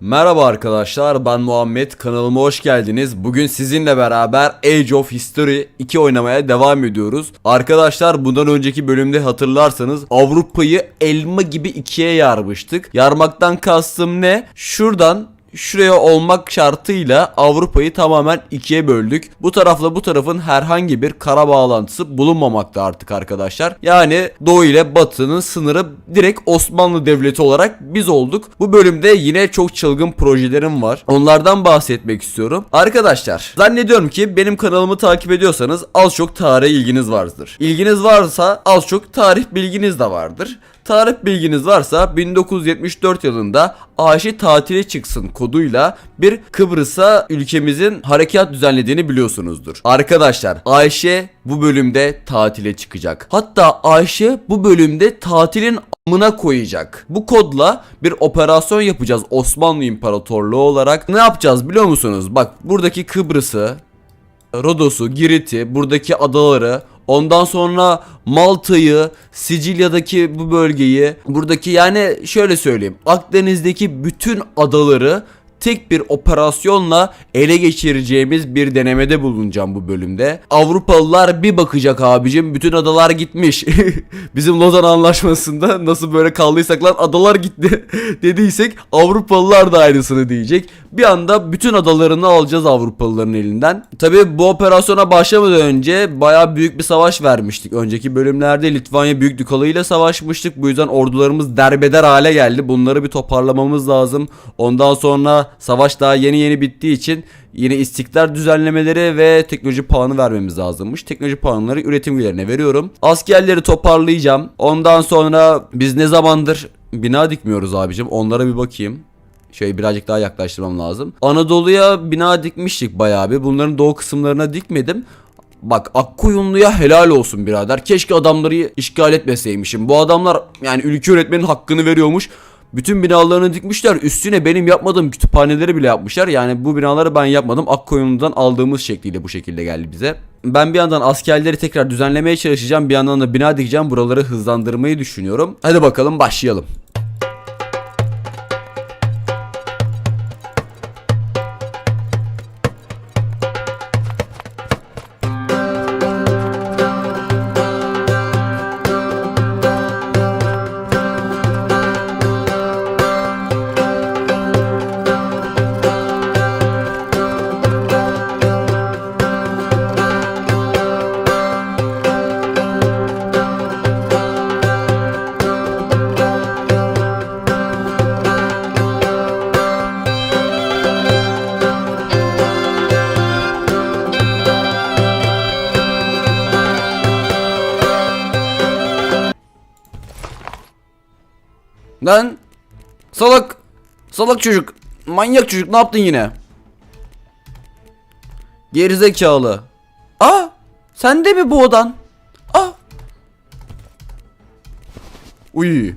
Merhaba arkadaşlar ben Muhammed kanalıma hoş geldiniz. Bugün sizinle beraber Age of History 2 oynamaya devam ediyoruz. Arkadaşlar bundan önceki bölümde hatırlarsanız Avrupa'yı elma gibi ikiye yarmıştık. Yarmaktan kastım ne? Şuradan şuraya olmak şartıyla Avrupa'yı tamamen ikiye böldük. Bu tarafla bu tarafın herhangi bir kara bağlantısı bulunmamakta artık arkadaşlar. Yani Doğu ile Batı'nın sınırı direkt Osmanlı Devleti olarak biz olduk. Bu bölümde yine çok çılgın projelerim var. Onlardan bahsetmek istiyorum. Arkadaşlar zannediyorum ki benim kanalımı takip ediyorsanız az çok tarihe ilginiz vardır. İlginiz varsa az çok tarih bilginiz de vardır. Tarih bilginiz varsa 1974 yılında Ayşe tatile çıksın koduyla bir Kıbrıs'a ülkemizin harekat düzenlediğini biliyorsunuzdur. Arkadaşlar Ayşe bu bölümde tatile çıkacak. Hatta Ayşe bu bölümde tatilin amına koyacak. Bu kodla bir operasyon yapacağız Osmanlı İmparatorluğu olarak. Ne yapacağız biliyor musunuz? Bak buradaki Kıbrıs'ı Rodos'u, Girit'i, buradaki adaları, ondan sonra Malta'yı, Sicilya'daki bu bölgeyi, buradaki yani şöyle söyleyeyim, Akdeniz'deki bütün adaları tek bir operasyonla ele geçireceğimiz bir denemede bulunacağım bu bölümde. Avrupalılar bir bakacak abicim bütün adalar gitmiş. Bizim Lozan Anlaşması'nda nasıl böyle kaldıysak lan adalar gitti dediysek Avrupalılar da aynısını diyecek. Bir anda bütün adalarını alacağız Avrupalıların elinden. Tabi bu operasyona başlamadan önce baya büyük bir savaş vermiştik. Önceki bölümlerde Litvanya Büyük Dukalı ile savaşmıştık. Bu yüzden ordularımız derbeder hale geldi. Bunları bir toparlamamız lazım. Ondan sonra savaş daha yeni yeni bittiği için yine istikrar düzenlemeleri ve teknoloji puanı vermemiz lazımmış. Teknoloji puanları üretim üyelerine veriyorum. Askerleri toparlayacağım. Ondan sonra biz ne zamandır bina dikmiyoruz abicim. Onlara bir bakayım. Şöyle birazcık daha yaklaştırmam lazım. Anadolu'ya bina dikmiştik bayağı bir. Bunların doğu kısımlarına dikmedim. Bak Akkoyunlu'ya helal olsun birader. Keşke adamları işgal etmeseymişim. Bu adamlar yani ülke öğretmenin hakkını veriyormuş. Bütün binalarını dikmişler. Üstüne benim yapmadığım kütüphaneleri bile yapmışlar. Yani bu binaları ben yapmadım. Akkoyunlu'dan aldığımız şekliyle bu şekilde geldi bize. Ben bir yandan askerleri tekrar düzenlemeye çalışacağım. Bir yandan da bina dikeceğim. Buraları hızlandırmayı düşünüyorum. Hadi bakalım başlayalım. Lan salak salak çocuk manyak çocuk ne yaptın yine? Gerizekalı. Aa sen de mi bu odan? Aa. Uy.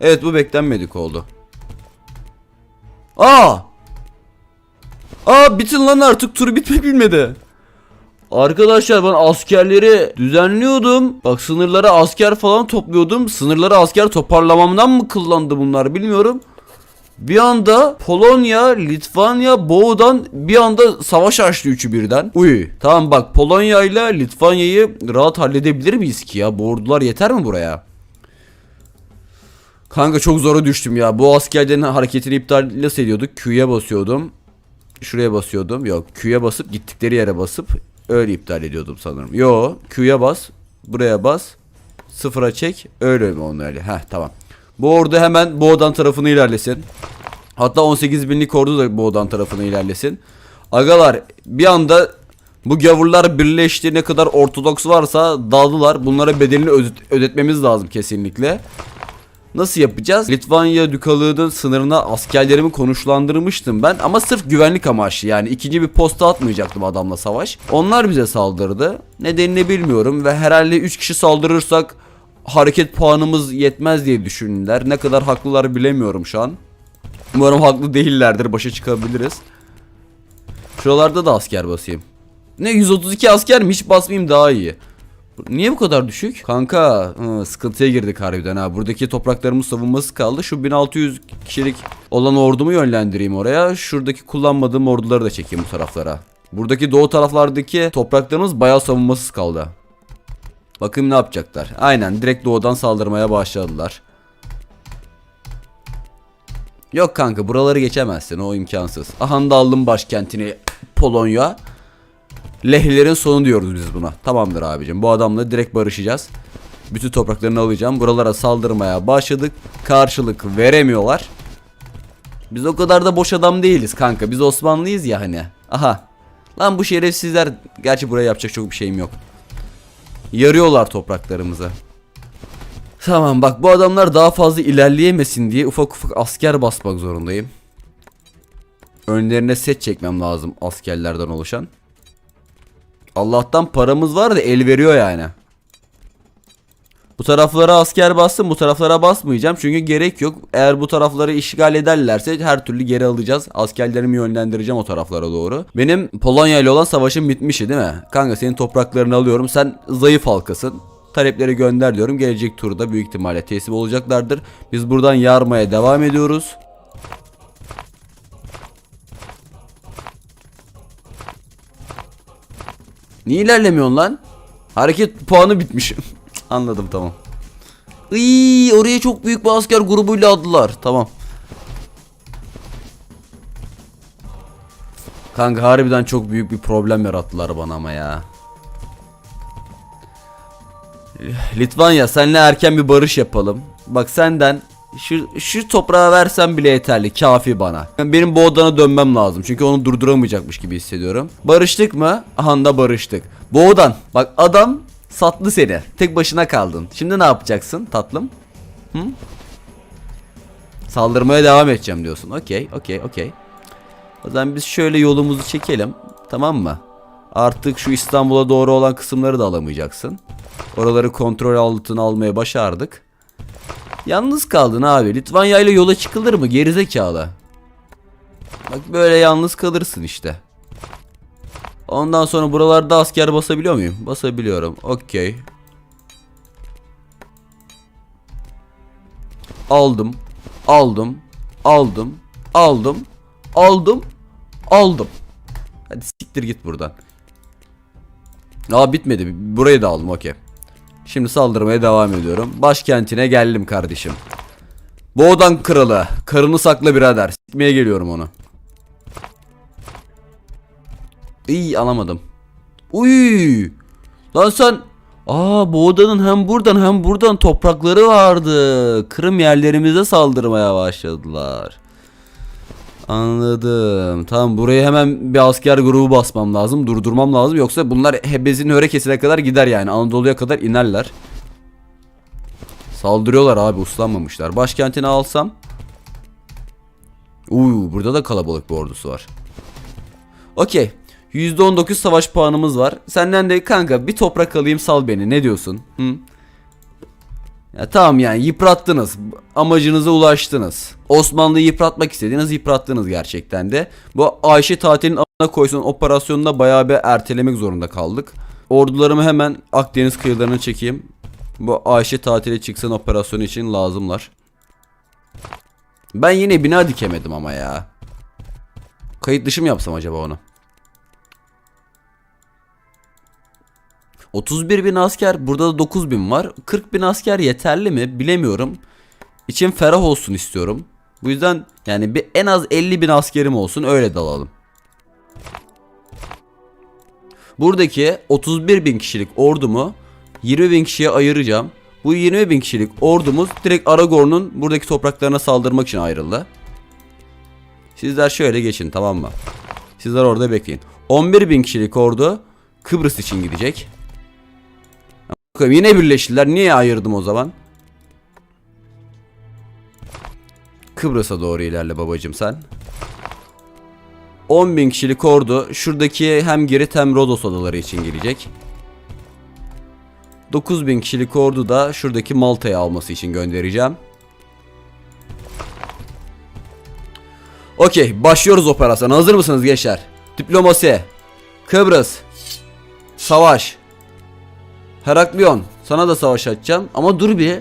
Evet bu beklenmedik oldu. Aa. Aa bitin lan artık tur bitmek bilmedi. Arkadaşlar ben askerleri düzenliyordum. Bak sınırlara asker falan topluyordum. Sınırlara asker toparlamamdan mı kullandı bunlar bilmiyorum. Bir anda Polonya, Litvanya, Boğu'dan bir anda savaş açtı üçü birden. Uy tamam bak Polonya ile Litvanya'yı rahat halledebilir miyiz ki ya? Bu yeter mi buraya? Kanka çok zora düştüm ya. Bu askerlerin hareketini iptal nasıl ediyorduk? Q'ya basıyordum. Şuraya basıyordum. Yok Q'ya basıp gittikleri yere basıp öyle iptal ediyordum sanırım. Yo Q'ya bas. Buraya bas. Sıfıra çek. Öyle mi onu öyle? Heh tamam. Bu ordu hemen Boğdan tarafını ilerlesin. Hatta 18 binlik ordu da Boğdan tarafını ilerlesin. Agalar bir anda bu gavurlar birleşti ne kadar ortodoks varsa daldılar. Bunlara bedelini ödet- ödetmemiz lazım kesinlikle. Nasıl yapacağız? Litvanya dükalığının sınırına askerlerimi konuşlandırmıştım ben ama sırf güvenlik amaçlı yani ikinci bir posta atmayacaktım adamla savaş. Onlar bize saldırdı. Nedenini bilmiyorum ve herhalde 3 kişi saldırırsak hareket puanımız yetmez diye düşündüler. Ne kadar haklılar bilemiyorum şu an. Umarım haklı değillerdir. Başa çıkabiliriz. Şuralarda da asker basayım. Ne 132 asker mi? Hiç basmayayım daha iyi. Niye bu kadar düşük? Kanka hı, sıkıntıya girdik harbiden ha. Buradaki topraklarımız savunması kaldı. Şu 1600 kişilik olan ordumu yönlendireyim oraya. Şuradaki kullanmadığım orduları da çekeyim bu taraflara. Buradaki doğu taraflardaki topraklarımız bayağı savunmasız kaldı. Bakın ne yapacaklar. Aynen direkt doğudan saldırmaya başladılar. Yok kanka buraları geçemezsin o imkansız. Aha da aldım başkentini Polonya. Lehlerin sonu diyoruz biz buna. Tamamdır abicim bu adamla direkt barışacağız. Bütün topraklarını alacağım. Buralara saldırmaya başladık. Karşılık veremiyorlar. Biz o kadar da boş adam değiliz kanka. Biz Osmanlıyız ya hani. Aha. Lan bu şerefsizler. Gerçi buraya yapacak çok bir şeyim yok. Yarıyorlar topraklarımızı. Tamam bak bu adamlar daha fazla ilerleyemesin diye ufak ufak asker basmak zorundayım. Önlerine set çekmem lazım askerlerden oluşan. Allah'tan paramız var da el veriyor yani. Bu taraflara asker bastım bu taraflara basmayacağım çünkü gerek yok. Eğer bu tarafları işgal ederlerse her türlü geri alacağız. Askerlerimi yönlendireceğim o taraflara doğru. Benim Polonya ile olan savaşım bitmişti değil mi? Kanka senin topraklarını alıyorum sen zayıf halkasın. Talepleri gönder diyorum. Gelecek turda büyük ihtimalle teslim olacaklardır. Biz buradan yarmaya devam ediyoruz. Niye ilerlemiyorsun lan? Hareket puanı bitmiş. Anladım tamam. Iy, oraya çok büyük bir asker grubuyla aldılar. Tamam. Kanka harbiden çok büyük bir problem yarattılar bana ama ya. Litvanya senle erken bir barış yapalım. Bak senden şu, şu toprağı versen bile yeterli. Kafi bana. Benim bu odana dönmem lazım. Çünkü onu durduramayacakmış gibi hissediyorum. Barıştık mı? Aha da barıştık. Bu odan. Bak adam sattı seni. Tek başına kaldın. Şimdi ne yapacaksın tatlım? Hı? Saldırmaya devam edeceğim diyorsun. Okey, okey, okey. O zaman biz şöyle yolumuzu çekelim. Tamam mı? Artık şu İstanbul'a doğru olan kısımları da alamayacaksın. Oraları kontrol altına almaya başardık. Yalnız kaldın abi. Litvanya ile yola çıkılır mı? Gerizekalı. Bak böyle yalnız kalırsın işte. Ondan sonra buralarda asker basabiliyor muyum? Basabiliyorum. Okey. Aldım. Aldım. Aldım. Aldım. Aldım. Aldım. Hadi siktir git buradan. Aa bitmedi. Burayı da aldım okey. Şimdi saldırmaya devam ediyorum. Başkentine geldim kardeşim. Boğdan kralı. Karını sakla birader. Sikmeye geliyorum onu. İyi alamadım. Uy! Lan sen Aa bu odanın hem buradan hem buradan toprakları vardı. Kırım yerlerimize saldırmaya başladılar. Anladım. Tamam buraya hemen bir asker grubu basmam lazım. Durdurmam lazım. Yoksa bunlar Hebez'in Hörekesi'ne kadar gider yani. Anadolu'ya kadar inerler. Saldırıyorlar abi uslanmamışlar. Başkentini alsam. Uuu burada da kalabalık bir ordusu var. Okey. %19 savaş puanımız var. Senden de kanka bir toprak alayım sal beni. Ne diyorsun? Hı? Ya tamam yani yıprattınız. Amacınıza ulaştınız. Osmanlı'yı yıpratmak istediğiniz yıprattınız gerçekten de. Bu Ayşe tatilin ana koysun operasyonunda bayağı bir ertelemek zorunda kaldık. Ordularımı hemen Akdeniz kıyılarına çekeyim. Bu Ayşe tatili çıksın operasyonu için lazımlar. Ben yine bina dikemedim ama ya. Kayıt dışı mı yapsam acaba onu? 31 bin asker burada da 9 bin var. 40 bin asker yeterli mi? Bilemiyorum. İçim ferah olsun istiyorum. Bu yüzden yani bir en az 50 bin askerim olsun öyle dalalım Buradaki 31 bin kişilik ordumu 20 bin kişiye ayıracağım. Bu 20 bin kişilik ordumuz direkt Aragorn'un buradaki topraklarına saldırmak için ayrıldı. Sizler şöyle geçin tamam mı? Sizler orada bekleyin. 11 bin kişilik ordu Kıbrıs için gidecek yine birleştiler. Niye ayırdım o zaman? Kıbrıs'a doğru ilerle babacım sen. 10.000 kişilik ordu şuradaki hem Girit hem Rodos adaları için gelecek. 9000 kişilik ordu da şuradaki Malta'yı alması için göndereceğim. Okey başlıyoruz operasyona. Hazır mısınız gençler? Diplomasi. Kıbrıs. Savaş. Heraklion sana da savaş açacağım ama dur bir.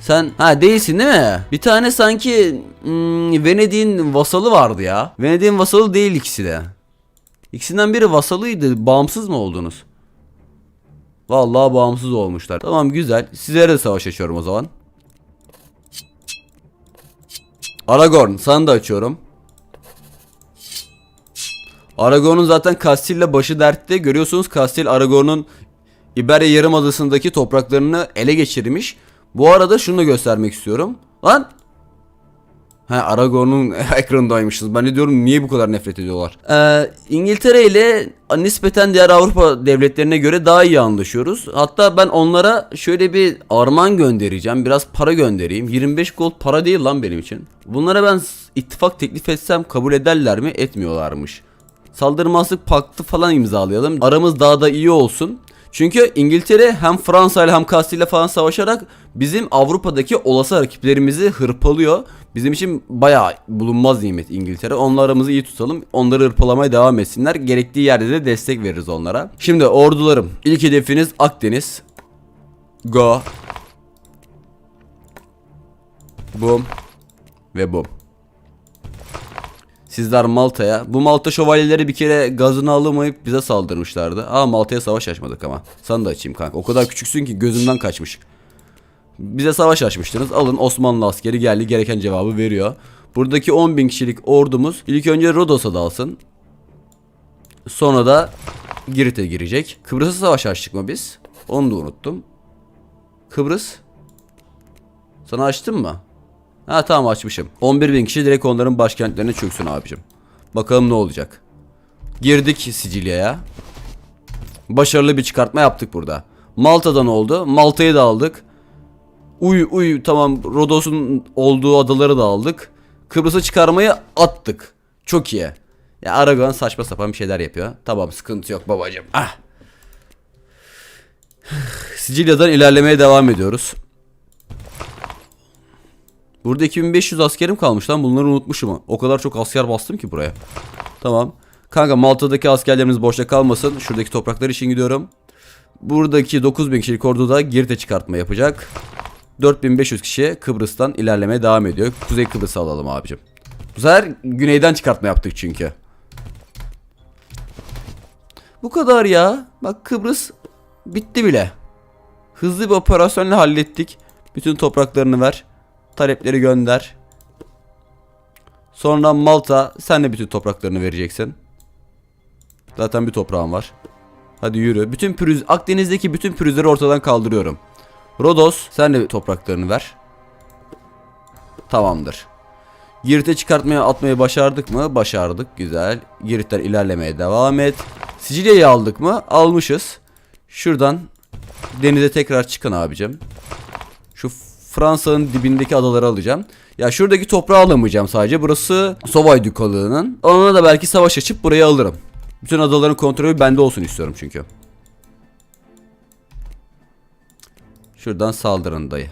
Sen ha değilsin değil mi? Bir tane sanki hmm, Venedik'in vasalı vardı ya. Venedik'in vasalı değil ikisi de. İkisinden biri vasalıydı. Bağımsız mı oldunuz? Vallahi bağımsız olmuşlar. Tamam güzel. Sizlere de savaş açıyorum o zaman. Aragorn sana da açıyorum. Aragorn'un zaten Castille'le başı dertte. Görüyorsunuz Castile Aragorn'un İberya Yarımadası'ndaki topraklarını ele geçirmiş. Bu arada şunu da göstermek istiyorum. Lan! Ha Aragorn'un ekranındaymışız. Ben de diyorum niye bu kadar nefret ediyorlar. Ee, İngiltere ile nispeten diğer Avrupa devletlerine göre daha iyi anlaşıyoruz. Hatta ben onlara şöyle bir armağan göndereceğim. Biraz para göndereyim. 25 gold para değil lan benim için. Bunlara ben ittifak teklif etsem kabul ederler mi? Etmiyorlarmış. Saldırmazlık paktı falan imzalayalım. Aramız daha da iyi olsun. Çünkü İngiltere hem Fransa ile hem Castile falan savaşarak bizim Avrupa'daki olası rakiplerimizi hırpalıyor. Bizim için bayağı bulunmaz nimet İngiltere. Onlarla aramızı iyi tutalım. Onları hırpalamaya devam etsinler. Gerektiği yerde de destek veririz onlara. Şimdi ordularım. İlk hedefiniz Akdeniz. Go. Boom. Ve boom. Sizler Malta'ya. Bu Malta şövalyeleri bir kere gazını alamayıp bize saldırmışlardı. Aa Malta'ya savaş açmadık ama. Sana da açayım kanka. O kadar küçüksün ki gözümden kaçmış. Bize savaş açmıştınız. Alın Osmanlı askeri geldi gereken cevabı veriyor. Buradaki 10.000 kişilik ordumuz ilk önce Rodos'a dalsın. Sonra da Girit'e girecek. Kıbrıs'a savaş açtık mı biz? Onu da unuttum. Kıbrıs. Sana açtım mı? Ha tamam açmışım. 11 bin kişi direkt onların başkentlerine çöksün abicim. Bakalım ne olacak. Girdik Sicilya'ya. Başarılı bir çıkartma yaptık burada. Malta'dan oldu. Malta'yı da aldık. Uy uy tamam Rodos'un olduğu adaları da aldık. Kıbrıs'ı çıkarmayı attık. Çok iyi. Ya Aragon saçma sapan bir şeyler yapıyor. Tamam sıkıntı yok babacım. Ah. Sicilya'dan ilerlemeye devam ediyoruz. Burada 2500 askerim kalmış lan bunları unutmuşum. O kadar çok asker bastım ki buraya. Tamam. Kanka Malta'daki askerlerimiz boşta kalmasın. Şuradaki topraklar için gidiyorum. Buradaki 9000 kişilik ordu da Girit'e çıkartma yapacak. 4500 kişi Kıbrıs'tan ilerlemeye devam ediyor. Kuzey Kıbrıs'ı alalım abicim. Bu sefer güneyden çıkartma yaptık çünkü. Bu kadar ya. Bak Kıbrıs bitti bile. Hızlı bir operasyonla hallettik. Bütün topraklarını ver. Talepleri gönder. Sonra Malta sen de bütün topraklarını vereceksin. Zaten bir toprağım var. Hadi yürü. Bütün pürüz Akdeniz'deki bütün pürüzleri ortadan kaldırıyorum. Rodos sen de topraklarını ver. Tamamdır. Girit'e çıkartmaya atmayı başardık mı? Başardık. Güzel. Girit'ten ilerlemeye devam et. Sicilya'yı aldık mı? Almışız. Şuradan denize tekrar çıkın abicim. Şu Fransa'nın dibindeki adaları alacağım. Ya şuradaki toprağı alamayacağım sadece. Burası Sovay Dükalığı'nın. Ona da belki savaş açıp burayı alırım. Bütün adaların kontrolü bende olsun istiyorum çünkü. Şuradan saldırın dayı.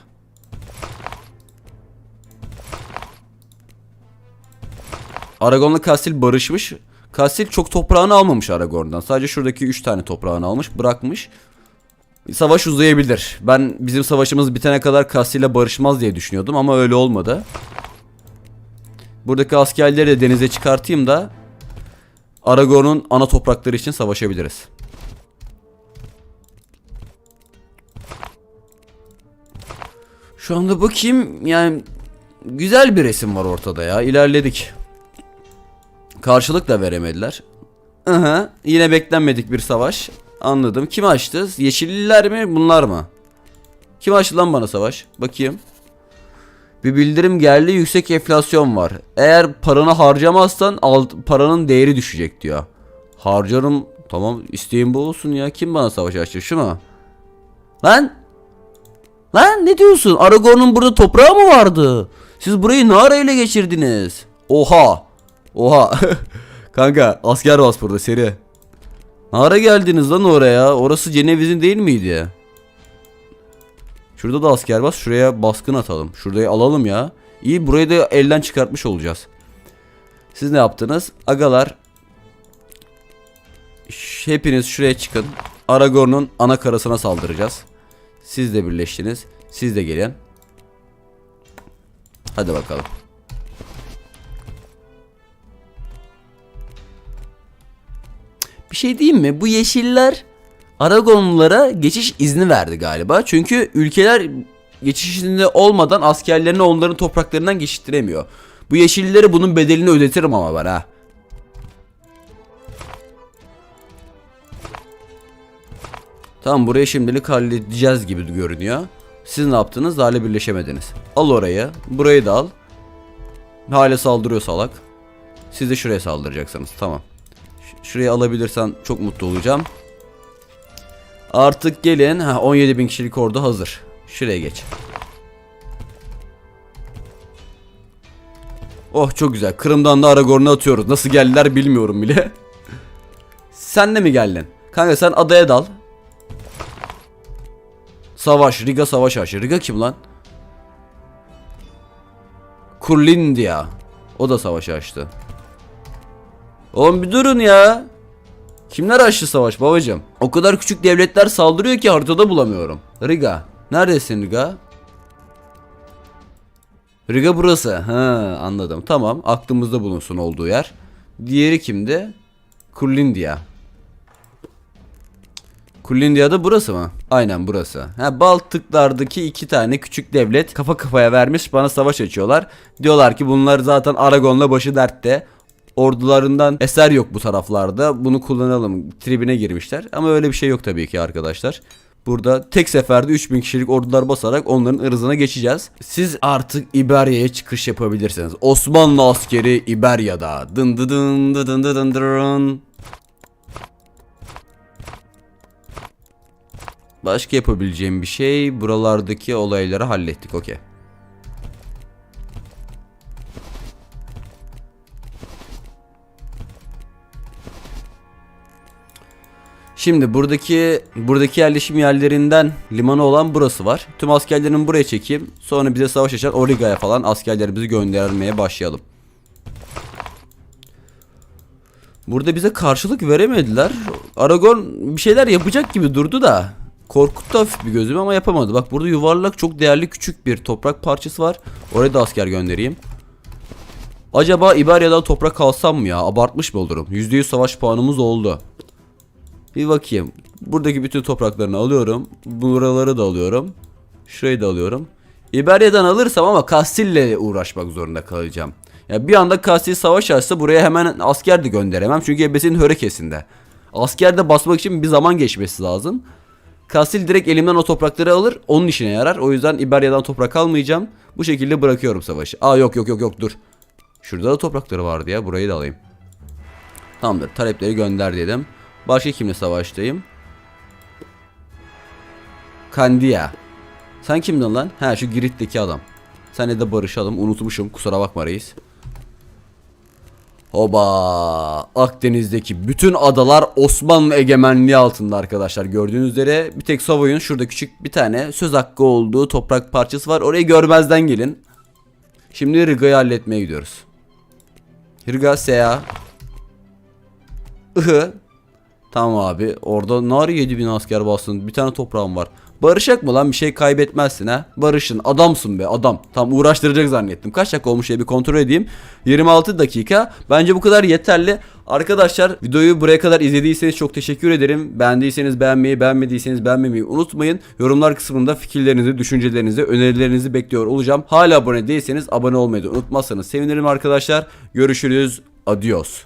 Aragon'la Kastil barışmış. Kastil çok toprağını almamış Aragorn'dan. Sadece şuradaki 3 tane toprağını almış, bırakmış. Savaş uzayabilir. Ben bizim savaşımız bitene kadar Kastil'le barışmaz diye düşünüyordum ama öyle olmadı. Buradaki askerleri de denize çıkartayım da Aragorn'un ana toprakları için savaşabiliriz. Şu anda bakayım yani güzel bir resim var ortada ya. İlerledik. Karşılık da veremediler. Aha, yine beklenmedik bir savaş. Anladım. Kim açtı? Yeşilliler mi bunlar mı? Kim açtı lan bana savaş? Bakayım. Bir bildirim geldi yüksek enflasyon var. Eğer paranı harcamazsan alt, paranın değeri düşecek diyor. Harcarım. Tamam isteğim bu olsun ya. Kim bana savaş açtı şu mu? Lan! Lan ne diyorsun? Aragorn'un burada toprağı mı vardı? Siz burayı ne ara ele geçirdiniz? Oha! Oha! Kanka asker bas burada seri. Ne ara geldiniz lan oraya? Orası Ceneviz'in değil miydi? Şurada da asker bas. Şuraya baskın atalım. Şurayı alalım ya. İyi burayı da elden çıkartmış olacağız. Siz ne yaptınız? Agalar. Hepiniz şuraya çıkın. Aragorn'un ana karasına saldıracağız. Siz de birleştiniz. Siz de gelin. Hadi bakalım. Bir şey diyeyim mi? Bu yeşiller Aragonlulara geçiş izni verdi galiba. Çünkü ülkeler geçiş izni olmadan askerlerini onların topraklarından geçiştiremiyor. Bu yeşillere bunun bedelini ödetirim ama ben ha. Tamam burayı şimdilik halledeceğiz gibi görünüyor. Siz ne yaptınız? Hala birleşemediniz. Al orayı. Burayı da al. Hala saldırıyor salak. Siz de şuraya saldıracaksınız. Tamam. Ş- şurayı alabilirsen çok mutlu olacağım. Artık gelin. Ha 17 bin kişilik ordu hazır. Şuraya geç. Oh çok güzel. Kırım'dan da Aragorn'u atıyoruz. Nasıl geldiler bilmiyorum bile. sen de mi geldin? Kanka sen adaya dal. Savaş. Riga savaş aşı. Riga kim lan? Kurlindia. O da savaş açtı. Oğlum bir durun ya. Kimler açtı savaş babacım? O kadar küçük devletler saldırıyor ki haritada bulamıyorum. Riga. Neredesin Riga? Riga burası. Ha anladım. Tamam. Aklımızda bulunsun olduğu yer. Diğeri kimdi? Kurlindia. Kurlindia da burası mı? Aynen burası. Ha, Baltıklardaki iki tane küçük devlet kafa kafaya vermiş bana savaş açıyorlar. Diyorlar ki bunlar zaten Aragon'la başı dertte. Ordularından eser yok bu taraflarda. Bunu kullanalım. Tribine girmişler. Ama öyle bir şey yok tabii ki arkadaşlar. Burada tek seferde 3000 kişilik ordular basarak onların ırzına geçeceğiz. Siz artık İberya'ya çıkış yapabilirsiniz. Osmanlı askeri İberya'da. Dın dı dın dı dın dı dın dırın. Başka yapabileceğim bir şey buralardaki olayları hallettik okey. Şimdi buradaki buradaki yerleşim yerlerinden limanı olan burası var. Tüm askerlerimi buraya çekeyim. Sonra bize savaş açan Origa'ya falan askerlerimizi göndermeye başlayalım. Burada bize karşılık veremediler. Aragorn bir şeyler yapacak gibi durdu da. Korkuttu hafif bir gözümü ama yapamadı. Bak burada yuvarlak çok değerli küçük bir toprak parçası var. Oraya da asker göndereyim. Acaba İberya'dan toprak alsam mı ya? Abartmış mı olurum? %100 savaş puanımız oldu. Bir bakayım. Buradaki bütün topraklarını alıyorum. Buraları da alıyorum. Şurayı da alıyorum. İberya'dan alırsam ama Kastil'le uğraşmak zorunda kalacağım. Ya bir anda Kastil savaş açsa buraya hemen asker de gönderemem. Çünkü ebesinin hörekesinde. Asker de basmak için bir zaman geçmesi lazım. Kastil direkt elimden o toprakları alır. Onun işine yarar. O yüzden İberya'dan toprak almayacağım. Bu şekilde bırakıyorum savaşı. Aa yok yok yok yok dur. Şurada da toprakları vardı ya. Burayı da alayım. Tamamdır. Talepleri gönder dedim. Başka kimle savaştayım? Kandiya. Sen kimdin lan? Ha şu Girit'teki adam. Senle de barışalım. Unutmuşum. Kusura bakma reis. Hoba! Akdeniz'deki bütün adalar Osmanlı egemenliği altında arkadaşlar. Gördüğünüz üzere bir tek Savoy'un şurada küçük bir tane söz hakkı olduğu toprak parçası var. Orayı görmezden gelin. Şimdi Riga'yı halletmeye gidiyoruz. Riga Sea. Ihı. Tamam abi. Orada nar 7000 asker bastın. Bir tane toprağım var. Barışak mı lan bir şey kaybetmezsin ha? Barışın adamsın be adam. Tam uğraştıracak zannettim. Kaç dakika olmuş diye bir kontrol edeyim. 26 dakika. Bence bu kadar yeterli. Arkadaşlar videoyu buraya kadar izlediyseniz çok teşekkür ederim. Beğendiyseniz beğenmeyi, beğenmediyseniz beğenmemeyi unutmayın. Yorumlar kısmında fikirlerinizi, düşüncelerinizi, önerilerinizi bekliyor olacağım. Hala abone değilseniz abone olmayı da unutmazsanız sevinirim arkadaşlar. Görüşürüz. Adios.